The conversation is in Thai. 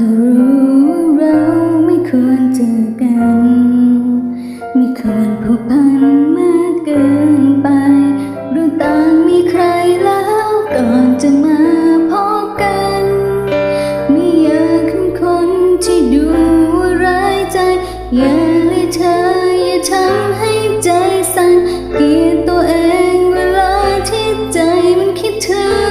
ก็รู้เราไม่ควรเจอกัน ไม่ควรผูกพันมากเกินไปรู้ต่างมีใครแล้วก่อนจะมาพบกัน ไม่อยากเป็นคนที่ดูร้ายใจ อย่าเลยเธออย่าทำให้ใจสั่นเกลียดตัวเองเวลาที่ใจมันคิดถึง